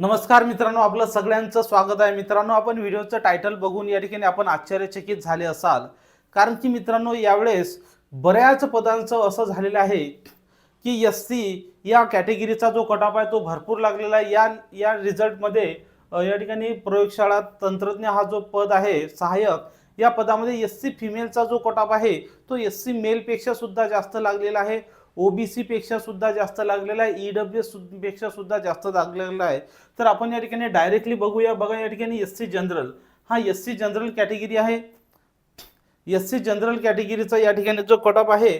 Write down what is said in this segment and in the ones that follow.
नमस्कार मित्रांनो आपलं सगळ्यांचं स्वागत आहे. मित्रांनो आपण व्हिडिओचं टायटल बघून या ठिकाणी आपण आश्चर्यचकित झाले असाल. कारण की मित्रांनो यावेळेस बऱ्याच पदांचं असं झालेलं आहे की एस सी या कॅटेगरीचा जो कटाप आहे तो भरपूर लागलेला आहे. या या रिझल्टमध्ये या ठिकाणी प्रयोगशाळा तंत्रज्ञ हा जो पद आहे सहाय्यक या पदामध्ये एस सी फिमेलचा जो कटाप आहे तो एस सी मेलपेक्षा सुद्धा जास्त लागलेला आहे. ओबीसी पेक्षा सुद्धा जास्त लागलेला आहे ईडब्ल्यू पेक्षा सुद्धा जास्त लागलेला आहे. तर आपण या ठिकाणी डायरेक्टली बघूया. बघा या ठिकाणी एस सी जनरल हा एस सी जनरल कॅटेगरी आहे. एस सी जनरल कॅटेगरीचा या ठिकाणी जो कट ऑफ आहे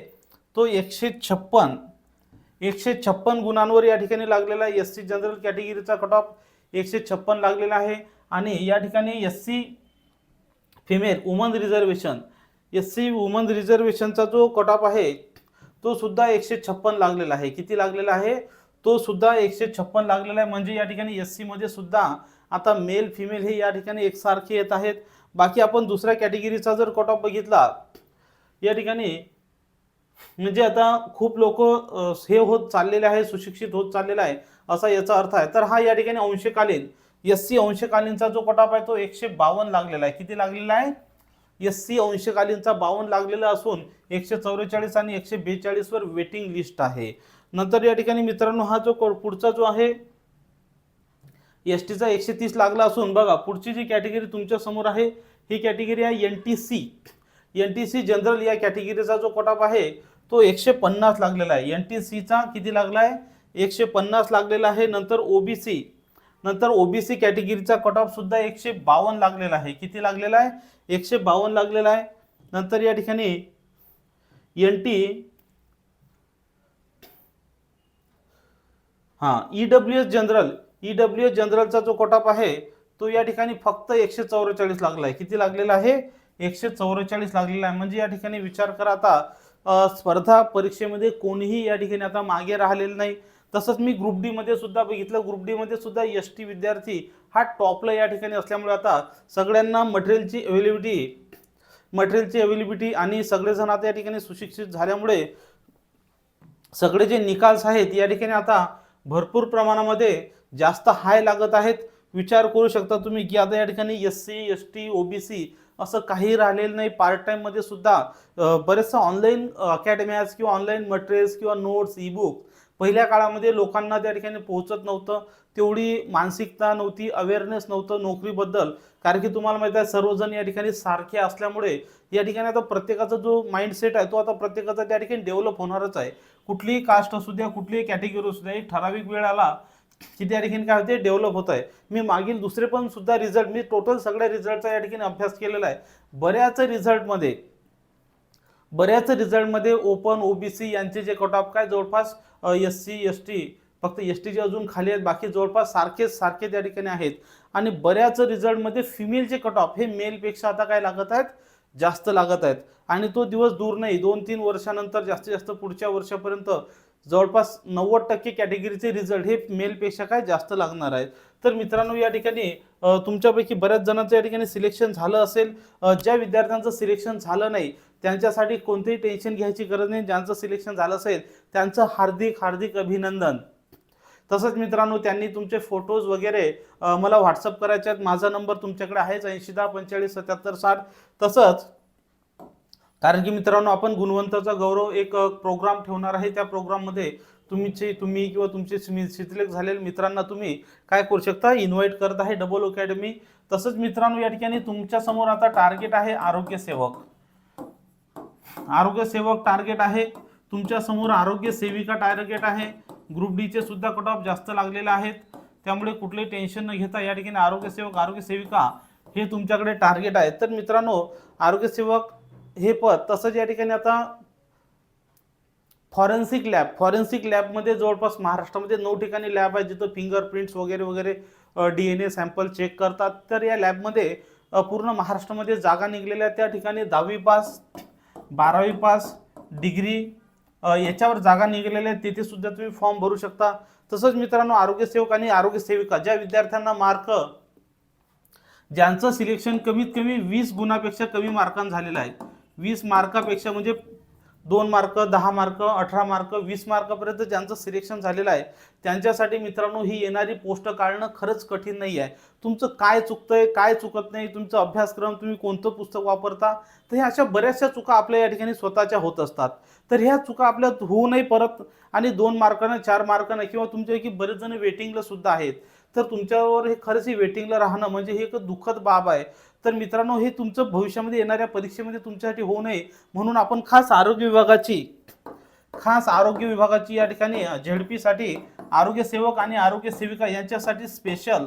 तो एकशे छप्पन. एकशे छप्पन गुणांवर या ठिकाणी लागलेला आहे एस सी जनरल कॅटेगरीचा कट ऑफ एकशे छप्पन लागलेला आहे. आणि या ठिकाणी S C female woman reservation S C woman रिझर्वेशनचा जो कट ऑफ आहे तो सुद्धा एकशे छप्पन लागलेला आहे. किती लागलेला आहे? तो सुद्धा एकशे छप्पन लागलेला आहे. म्हणजे या ठिकाणी एस सीमध्ये सुद्धा आता मेल फिमेल हे या ठिकाणी एकसारखे येत आहेत. बाकी आपण दुसऱ्या कॅटेगरीचा जर कट ऑफ बघितला या ठिकाणी म्हणजे आता खूप लोक हे होत चाललेले आहे सुशिक्षित होत चाललेला आहे असा याचा अर्थ आहे. तर हा या ठिकाणी अंशकालीन एस सी अंशकालीनचा जो कट ऑफ आहे तो एकशे बावन्न लागलेला आहे. किती लागलेला आहे? एस सी अंशकालीनचा बावन्न लागलेला असून एकशे चौवेचाळीस आणि एकशे बेचाळीसवर वेटिंग लिस्ट आहे. नंतर या ठिकाणी मित्रांनो हा जो को- पुढचा जो आहे एस टीचा एकशे तीस लागला असून बघा पुढची जी कॅटेगरी तुमच्यासमोर आहे ही कॅटेगरी आहे N T C N T C general या कॅटेगरीचा जो कोटाप आहे तो एकशे पन्नास लागलेला आहे. एन टी सीचा किती लागला आहे एकशे पन्नास लागलेला आहे. नंतर ओबीसी नंतर ओबीसी कॅटेगरीचा कट ऑफ सुद्धा एकशे बावन्न लागलेला आहे. किती लागलेला आहे? एकशे बावन्न लागलेला आहे. नंतर या ठिकाणी एन टी हां E W S general E W S जनरलचा जो कट ऑफ आहे तो या ठिकाणी फक्त एकशे चौवेचाळीस लागला आहे. किती लागलेला आहे? एकशे चौवेचाळीस लागलेला आहे. म्हणजे या ठिकाणी विचार करा आता स्पर्धा परीक्षेमध्ये कोणीही या ठिकाणी आता मागे राहिलेलं नाही. तसंच मी ग्रुप डीमध्ये सुद्धा बघितलं ग्रुप डीमध्ये सुद्धा एस टी विद्यार्थी हा टॉपला या ठिकाणी असल्यामुळे आता सगळ्यांना मटेरियलची अवेलेबिलिटी मटेरियलची अवेलेबिलिटी आणि सगळेजण आता या ठिकाणी सुशिक्षित झाल्यामुळे सगळे जे निकाल्स आहेत या ठिकाणी आता भरपूर प्रमाणामध्ये जास्त हाय लागत आहेत. विचार करू शकता तुम्ही की आता या ठिकाणी S C S T OBC असं काही राहिलेलं नाही. पार्ट टाईममध्ये सुद्धा बरेचसं ऑनलाईन अकॅडम्याज किंवा ऑनलाईन मटेरियल्स किंवा नोट्स ई बुक पहिल्या काळामध्ये लोकांना त्या ठिकाणी पोहोचत नव्हतं तेवढी मानसिकता नव्हती अवेअरनेस नव्हतं नोकरीबद्दल. कारण की तुम्हाला माहिती आहे सर्वजण या ठिकाणी सारखे असल्यामुळे या ठिकाणी आता प्रत्येकाचा जो माइंडसेट आहे तो आता प्रत्येकाचा त्या ठिकाणी डेव्हलप होणारच आहे. कुठलीही कास्ट असू द्या कुठलीही कॅटेगरी असू द्या एक ठराविक वेळ आला की त्या ठिकाणी काय होते डेव्हलप होत आहे. मी मागील दुसरे पण सुद्धा रिझल्ट मी टोटल सगळ्या रिझल्टचा या ठिकाणी अभ्यास केलेला आहे. बऱ्याच रिझल्टमध्ये बऱ्याच रिझल्टमध्ये ओपन ओबीसी यांचे जे कट ऑफ काय? जवळपास एस सी एस टी फक्त एस टीचे अजून खाली आहेत बाकी जवळपास सारखेच सारखे त्या ठिकाणी आहेत. आणि बऱ्याच रिझल्टमध्ये फिमेलचे कट ऑफ हे मेलपेक्षा आता काय लागत आहेत? जास्त लागत आहेत. आणि तो दिवस दूर नाही. दोन तीन वर्षानंतर जास्तीत जास्त पुढच्या वर्षापर्यंत जवळपास नव्वद टक्के कॅटेगरीचे रिझल्ट हे मेलपेक्षा काय जास्त लागणार आहेत. तर मित्रांनो या ठिकाणी तुमच्यापैकी बऱ्याच जणांचं या ठिकाणी सिलेक्शन झालं असेल. ज्या विद्यार्थ्यांचं सिलेक्शन झालं नाही त्यांच्यासाठी कोणतेही टेन्शन घ्यायची गरज नाही. ज्यांचं सिलेक्शन झालं असेल त्यांचं हार्दिक हार्दिक अभिनंदन. तसंच मित्रांनो त्यांनी तुमचे फोटोज वगैरे मला व्हॉट्सअप करायचे आहेत. माझा नंबर तुमच्याकडे आहेच ऐंशी दहा पंचेचाळीस सत्याहत्तर साठ. तसंच कारण की मित्रांनो आपण गुणवंताचा गौरव एक प्रोग्राम ठेवणार आहे. त्या प्रोग्राममध्ये तुमचे तुम्ही किंवा तुमचे सिलेक्ट झालेले मित्रांना तुम्ही काय करू शकता? इन्व्हाइट करत आहे डबल अकॅडमी तसंच मित्रांनो या ठिकाणी तुमच्यासमोर आता टार्गेट आहे आरोग्य सेवक. आरोग्य सेवक टार्गेट आहे. तुमच्यासमोर आरोग्य सेविका टार्गेट आहे. ग्रुप डीचे सुद्धा कट ऑफ जास्त लागलेले आहेत. त्यामुळे कुठले टेन्शन न घेता या ठिकाणी आरोग्य सेवक आरोग्य सेविका हे तुमच्याकडे टार्गेट आहे तर मित्रांनो आरोग्य सेवक हे पद तसंच या ठिकाणी आता फॉरेन्सिक लॅब फॉरेन्सिक लॅबमध्ये जवळपास महाराष्ट्रामध्ये नऊ ठिकाणी लॅब आहे जिथं फिंगरप्रिंट्स वगैरे वगैरे D N A sample check करतात. तर या लॅबमध्ये पूर्ण महाराष्ट्रामध्ये जागा निघलेल्या त्या ठिकाणी दहावी पास बारावी पास डिग्री याच्यावर जागा निघालेल्या आहेत तिथे सुद्धा तुम्ही फॉर्म भरू शकता. तसंच मित्रांनो आरोग्यसेवक आणि आरोग्यसेविका ज्या विद्यार्थ्यांना मार्क ज्यांचं सिलेक्शन कमीत कमी वीस गुणापेक्षा कमी मार्कांना झालेलं आहे. वीस मार्कापेक्षा म्हणजे दोन मार्क दहा मार्क अठरा मार्क वीस मार्कापर्यंत ज्यांचं सिलेक्शन झालेलं आहे त्यांच्यासाठी मित्रांनो ही येणारी पोस्ट काढणं खरंच कठीण नाही आहे. तुमचं काय चुकतंय काय चुकत नाही तुमचा अभ्यासक्रम तुम्ही कोणतं पुस्तक वापरता तर ह्या अशा बऱ्याचशा चुका आपल्या या ठिकाणी स्वतःच्या होत असतात. तर ह्या चुका आपल्या होऊ नाही परत आणि दोन मार्कानं चार मार्कानं किंवा तुमच्यापैकी बरेच जण वेटिंगला सुद्धा आहेत. तर तुमच्यावर हे खरंच ही वेटिंगला राहणं म्हणजे हे एक दुःखद बाब आहे. तर मित्रांनो हे तुमचं भविष्यामध्ये येणाऱ्या परीक्षेमध्ये तुमच्यासाठी होऊ नये म्हणून आपण खास आरोग्य विभागाची खास आरोग्य विभागाची या ठिकाणी झेडपीसाठी आरोग्य सेवक आणि आरोग्य सेविका यांच्यासाठी special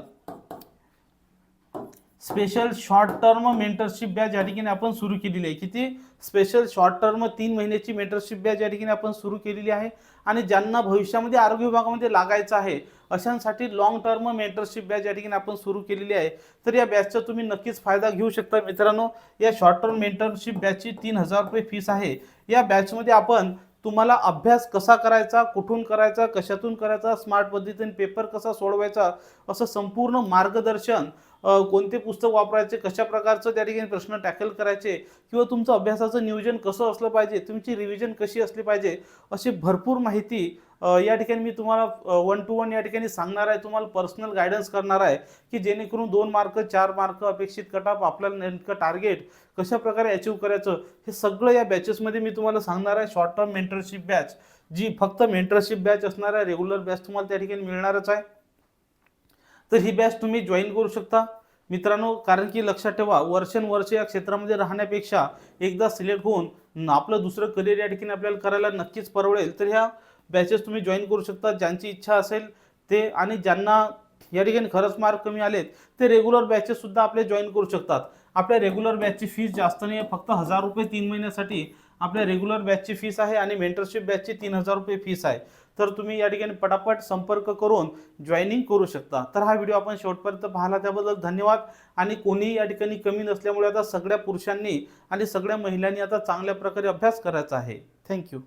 special short term mentorship batch या ठिकाणी आपण सुरू केलेली आहे. किती? स्पेशल शॉर्ट टर्म तीन महिन्याची मेंटरशिप बॅच या ठिकाणी आपण सुरू केलेली आहे. आणि ज्यांना भविष्यामध्ये आरोग्य विभागामध्ये लागायचं आहे अशांसाठी लॉंग टर्म मेंटरशिप बॅच या ठिकाणी आपण सुरू केलेली आहे तर या बॅचचा तुम्ही नक्कीच फायदा घेऊ शकता मित्रांनो. या शॉर्ट टर्म मेंटरशिप बॅचची तीन हजार रुपये फीस आहे. या बॅचमध्ये आपण तुम्हाला अभ्यास कसा करायचा कुठून करायचा कशातून करायचा स्मार्ट पद्धतीने पेपर कसा सोडवायचा असं संपूर्ण मार्गदर्शन कोणते पुस्तक वापरायचे कशा प्रकारचं त्या ठिकाणी प्रश्न टॅकल करायचे किंवा तुमचं अभ्यासाचं नियोजन कसं असलं पाहिजे तुमची रिव्हिजन कशी असली पाहिजे अशी भरपूर माहिती या ठिकाणी मी तुम्हाला वन टू वन या ठिकाणी सांगणार आहे. तुम्हाला पर्सनल गायडन्स करणार आहे की जेणेकरून दोन मार्क चार मार्क अपेक्षित कटाप आपल्याला नेमकं टार्गेट कशा प्रकारे अचीव करायचं हे सगळं या बॅचेसमध्ये मी तुम्हाला सांगणार आहे. शॉर्ट टर्म मेंटरशिप बॅच जी फक्त मेंटरशिप बॅच असणार आहे रेग्युलर बॅच तुम्हाला त्या ठिकाणी मिळणारच आहे. तर ही बॅच तुम्ही जॉईन करू शकता. मित्रांनो कारण की लक्षात ठेवा वर्षानुवर्ष या क्षेत्रामध्ये राहण्यापेक्षा एकदा सिलेक्ट होऊन आपलं दुसरं करिअर या ठिकाणी आपल्याला करायला नक्कीच परवडेल. तर ह्या बॅचेस तुम्ही जॉईन करू शकता. ज्यांची इच्छा असेल ते आणि ज्यांना या ठिकाणी खरंच मार्क कमी आलेत ते रेग्युलर बॅचेससुद्धा आपले जॉईन करू शकतात. आपल्या रेग्युलर बॅचची फीस जास्त नाही आहे फक्त हजार रुपये तीन महिन्यासाठी आपल्या रेग्युलर बॅचची फीस आहे आणि मेंटरशिप बॅचची तीन हजार रुपये फीस आहे. तर तुम्ही या ठिकाणी पटापट संपर्क करून जॉईनिंग करू शकता. तर हा व्हिडिओ आपण शेवटपर्यंत पाहिला त्याबद्दल धन्यवाद. आणि कोणीही या ठिकाणी कमी नसल्यामुळे आता सगळ्या पुरुषांनी आणि सगळ्या महिलांनी आता चांगल्या प्रकारे अभ्यास करायचा आहे. थँक्यू